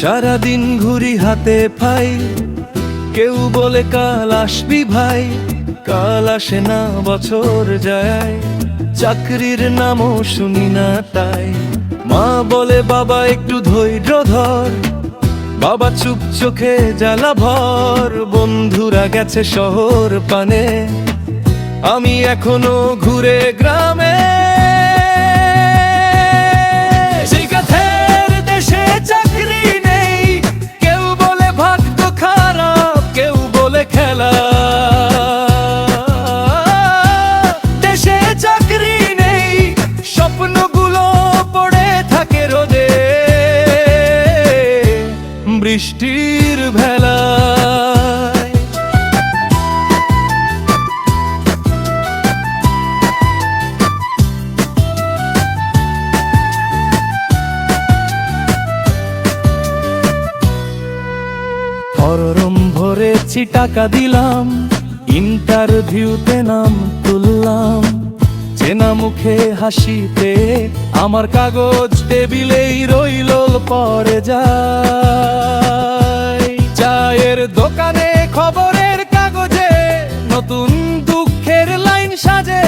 সারাদিন ঘুরি হাতে পাই কেউ বলে কাল আসবি ভাই, কাল আসে না, বছর যায়। চাকরির নামও শুনি না তাই। মা বলে, বাবা, একটু ধৈর্য ধর। বাবা চুপ চোখে জ্বালা ভর। বন্ধুরা গেছে শহর পানে। আমি এখনও ঘুরে গ্রামে খেলা। দেশে চাকরি নেই স্বপ্নগুলো পড়ে থাকে রোদে। বৃষ্টির ভেলায়। ফরম ভরেছি টাকা দিলাম ইন্টারভিউতে নাম তুললাম। চেনা মুখে হাসিতে আমার কাগজ টেবিলেই রইল, পরে যায় চায়ের দোকানে খবরের কাগজে নতুন দুঃখের লাইন সাজে